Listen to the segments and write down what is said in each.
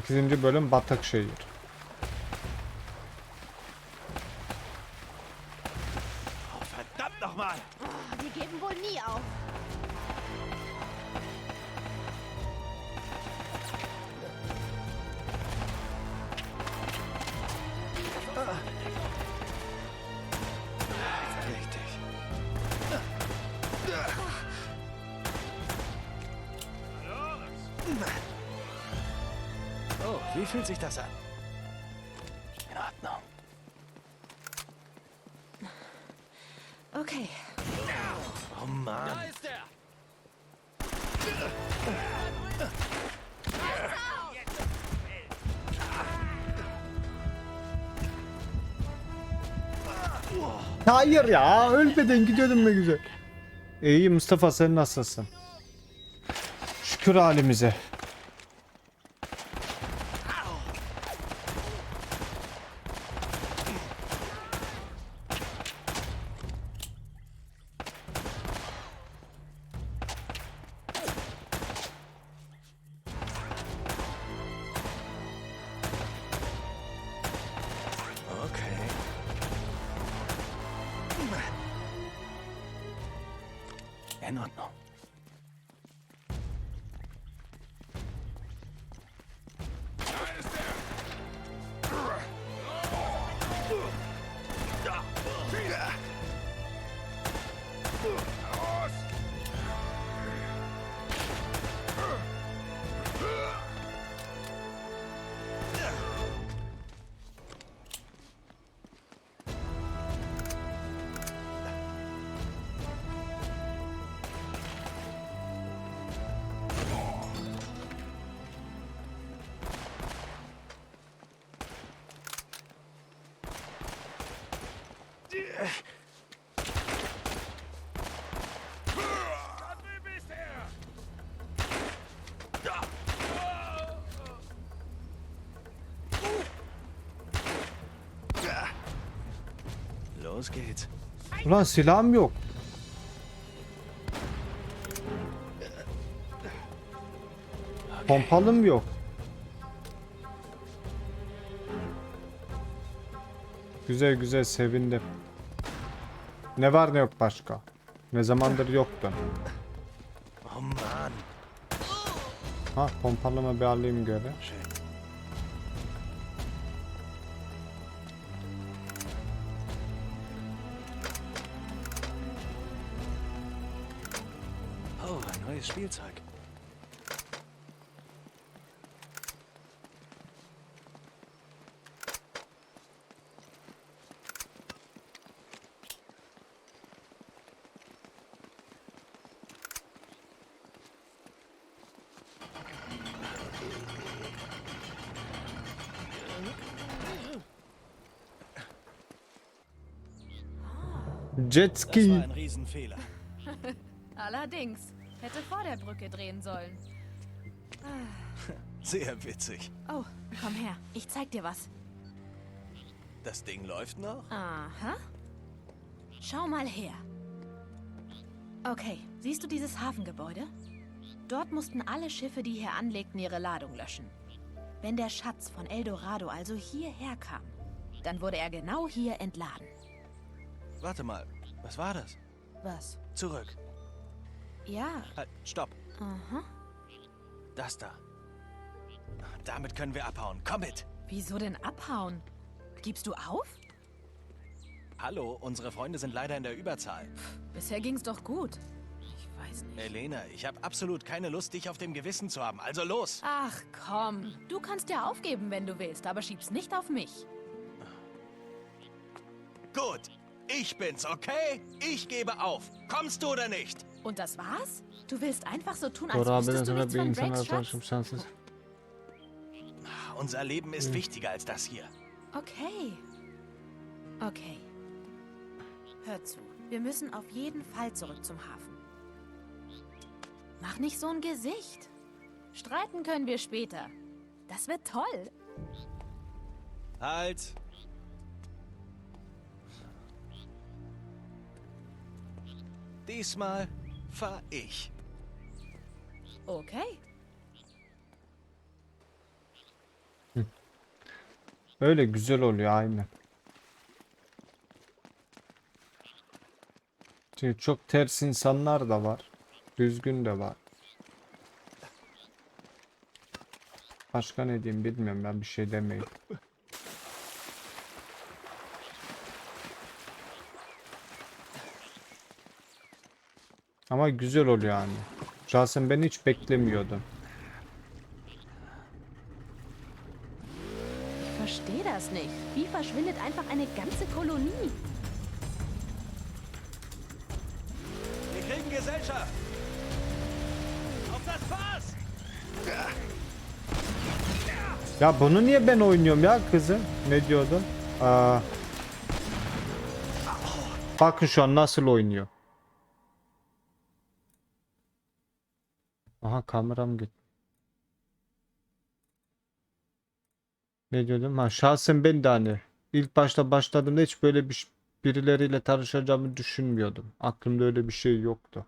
8. bölüm Batıkşehir. Oh, Okay. Oh Mann. Hayır ya ölmeden gidiyordum ne güzel. İyi Mustafa sen nasılsın? Şükür halimize. In Ordnung. Ulan silahım yok. Pompalım yok. Güzel güzel sevindim. Ne var ne yok başka. Ne zamandır yoktu. Ha pompalımı bir alayım göre. Schön. Oh, ein neues Spielzeug. Das war Jetski. ein Riesenfehler. Allerdings. Hätte vor der Brücke drehen sollen. Sehr witzig. Oh, komm her. Ich zeig dir was. Das Ding läuft noch? Aha. Schau mal her. Okay, siehst du dieses Hafengebäude? Dort mussten alle Schiffe, die hier anlegten, ihre Ladung löschen. Wenn der Schatz von Eldorado also hierher kam, dann wurde er genau hier entladen. Warte mal. Was war das? Was? Zurück. Ja, Halt, stopp. aha. Das da. Damit können wir abhauen. Komm mit. Wieso denn abhauen? Gibst du auf? Hallo, unsere Freunde sind leider in der Überzahl. Bisher ging's doch gut. Ich weiß nicht. Elena, ich habe absolut keine Lust, dich auf dem Gewissen zu haben. Also los. Ach komm, du kannst ja aufgeben, wenn du willst, aber schieb's nicht auf mich. Gut. Ich bin's, okay? Ich gebe auf. Kommst du oder nicht? Und das war's? Du willst einfach so tun, als wüsstest du nichts von Drakes Schatz? Unser Leben ist wichtiger als das hier. Okay. Okay. Hör zu. Wir müssen auf jeden Fall zurück zum Hafen. Mach nicht so ein Gesicht. Streiten können wir später. Das wird toll. Halt. Diesmal fahr ich. Okay. Öyle güzel oluyor aynı. Çünkü çok ters insanlar da var. Düzgün de var. Başka ne diyeyim bilmiyorum ben bir şey demeyeyim. Ama güzel oluyor yani. Şahsen ben hiç beklemiyordum. Verstehe das nicht. Wie verschwindet einfach eine ganze Kolonie? Wir kriegen Gesellschaft. Auf das Fass! Ya bunu niye ben oynuyorum ya kızı? Ne diyordu? Aa. Bakın şu an nasıl oynuyor. Aha kameram gitti. Ne diyordum? Ha şahsen ben de hani ilk başta başladığımda hiç böyle bir birileriyle tanışacağımı düşünmüyordum. Aklımda öyle bir şey yoktu.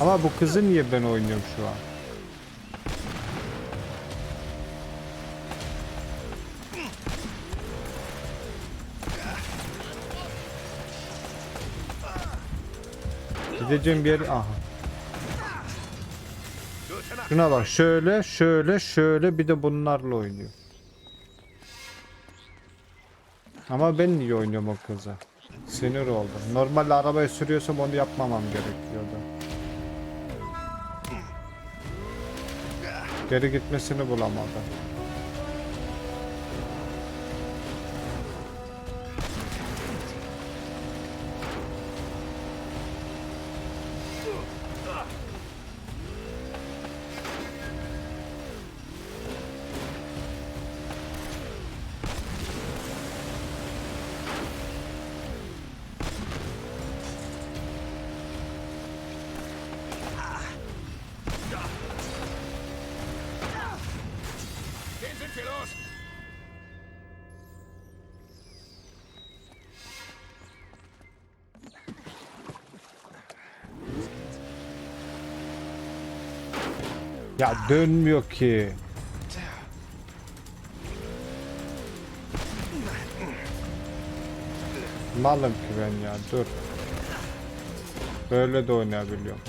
Ama bu kızı niye ben oynuyorum şu an? Gideceğim bir yer... Aha. Şuna bak şöyle şöyle şöyle bir de bunlarla oynuyor. Ama ben niye oynuyorum o kızı? Sinir oldum. Normalde arabayı sürüyorsam onu yapmamam gerekiyordu. Geri gitmesini bulamadım. Ya dönmüyor ki. Malım ki ben ya dur. Böyle de oynayabiliyorum.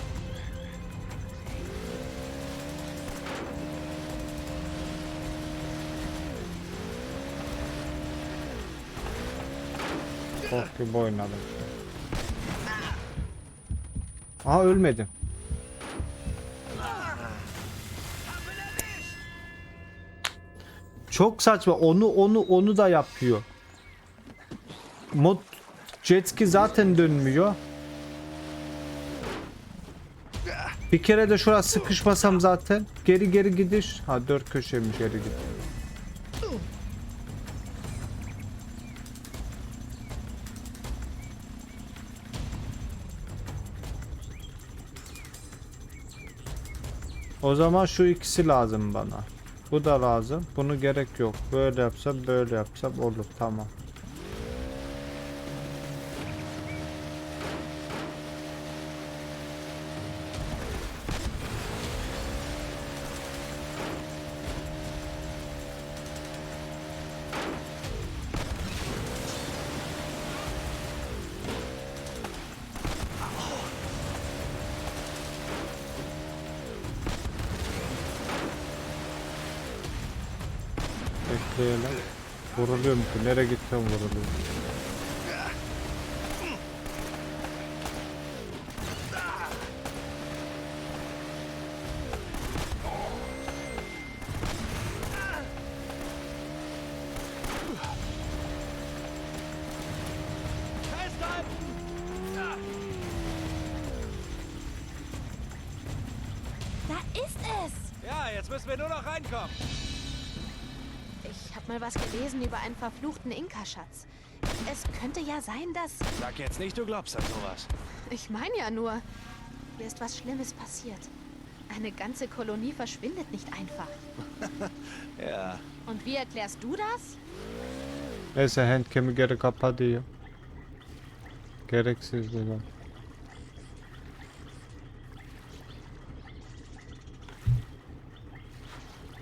Bok gibi oynadım. Aha ölmedim. Çok saçma. Onu onu onu da yapıyor. Mod jet ski zaten dönmüyor. Bir kere de şuraya sıkışmasam zaten geri geri gidiş. Ha dört köşeymiş geri git. O zaman şu ikisi lazım bana. Bu da lazım. Bunu gerek yok. Böyle yapsam böyle yapsam olur. Tamam. Nereye gitsem vuruluyorum. Nachrichten über einen verfluchten Inka-Schatz. Es könnte ja sein, dass... Sag jetzt nicht, du glaubst an sowas. Ich meine ja nur, hier ist was Schlimmes passiert. Eine ganze Kolonie verschwindet nicht einfach. ja. Und wie erklärst du das? Raise a hand, can we get a copper deal? Gereksiz dedim.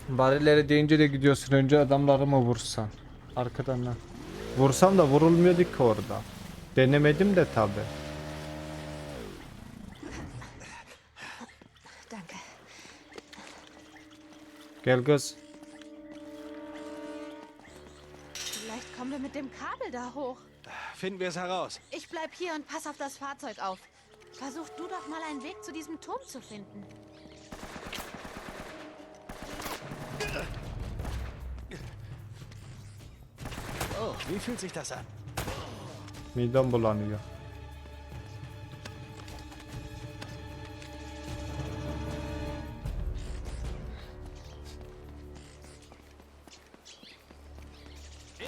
Barilere deyince de gidiyorsun önce adamları mı vursan? Arkadan lan. Vursam da vurulmuyordu ki orada. Denemedim de tabi. Danke. Gel kız. Vielleicht kommen wir mit dem Kabel da hoch. Finden wir es heraus. Ich bleib hier und pass auf das Fahrzeug auf. Versuch du doch mal einen Weg zu diesem Turm zu finden. Wie fühlt sich das an? Midem bulanıyor. In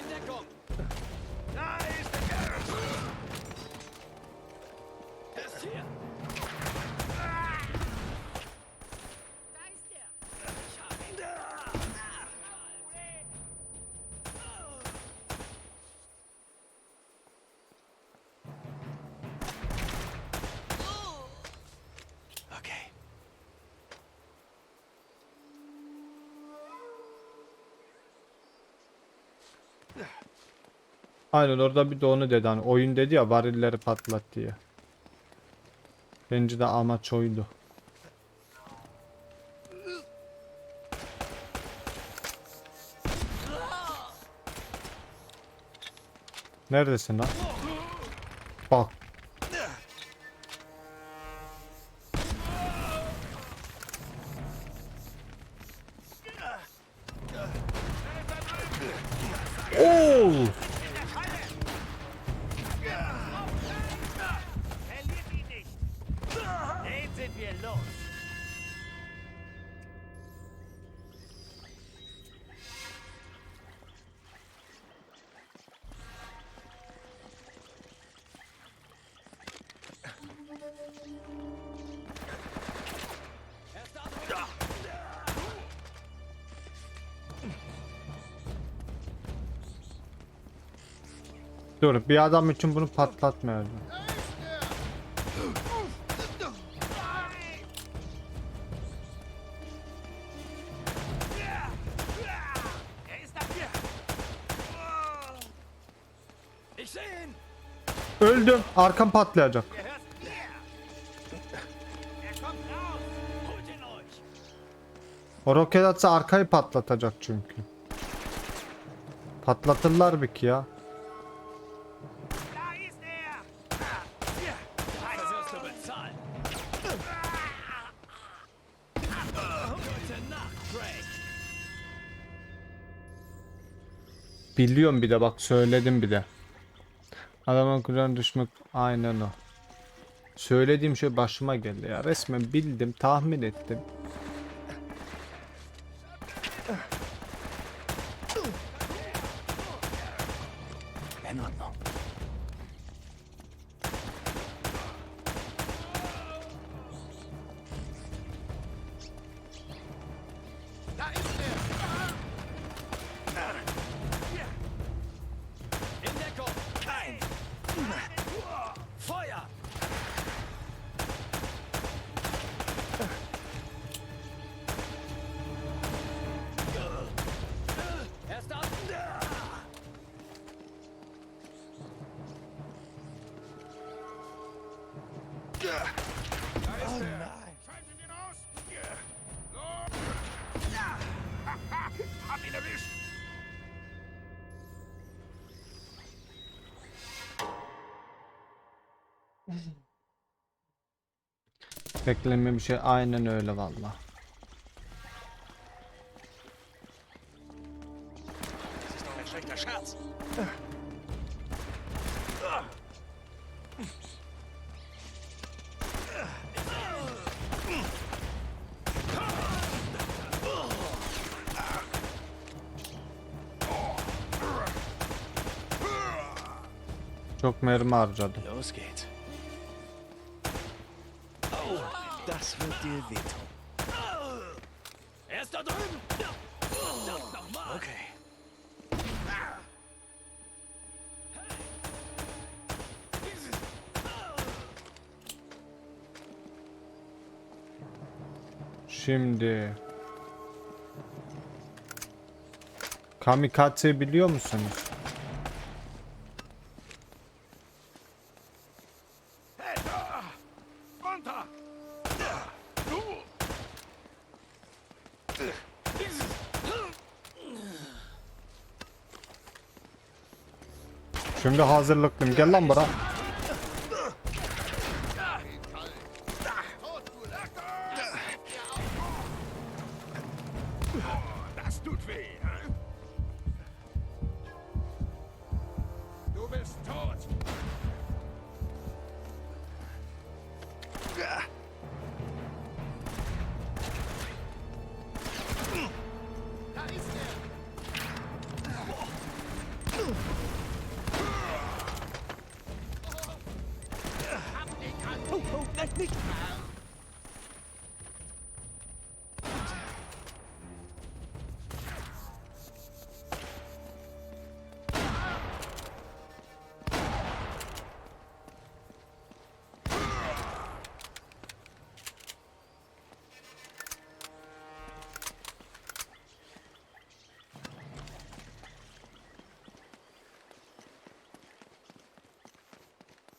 Aynen orada bir de onu dedi hani oyun dedi ya varilleri patlat diye. Bence de amaç oydu. Neredesin lan? Dur bir adam için bunu patlatmayalım. Öldüm. Arkam patlayacak. O roket atsa arkayı patlatacak çünkü. Patlatırlar bir ki ya. Biliyorum bir de bak söyledim bir de. Adamın kucağına düşmek aynen o. Söylediğim şey başıma geldi ya. Resmen bildim, tahmin ettim. Bekleme bir şey aynen öyle valla. Çok mermi geht's. Das wird dir wehtun. Er ist da drüben! Verdammt nochmal! Okay. Şimdi Kamikaze biliyor musunuz? Runter! Şimdi hazırlıklıyım. Gel lan bura.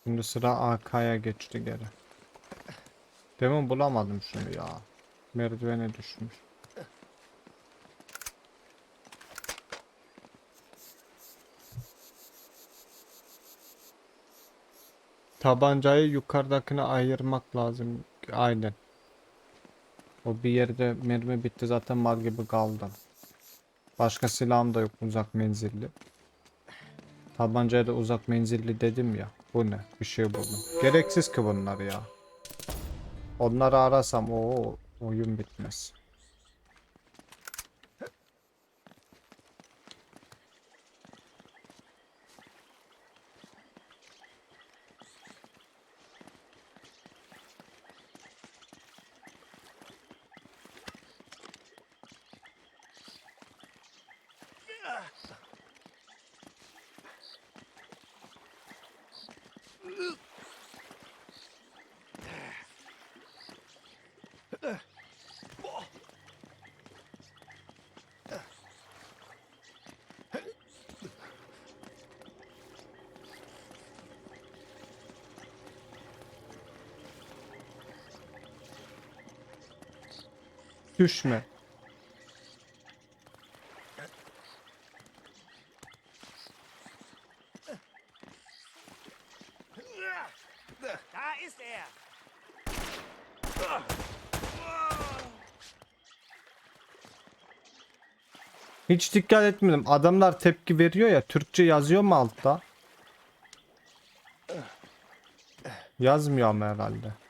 Şimdi sıra AK'ya geçti geri. Demin bulamadım şunu ya. Merdivene düşmüş. Tabancayı yukarıdakine ayırmak lazım. Aynen. O bir yerde mermi bitti zaten mal gibi kaldım. Başka silahım da yok uzak menzilli. Tabancaya da uzak menzilli dedim ya. Bu ne? Bir şey buldum. Gereksiz ki bunlar ya. Onları arasam o oyun bitmez. Düşme. Er. Hiç dikkat etmedim. Adamlar tepki veriyor ya. Türkçe yazıyor mu altta? Yazmıyor ama herhalde.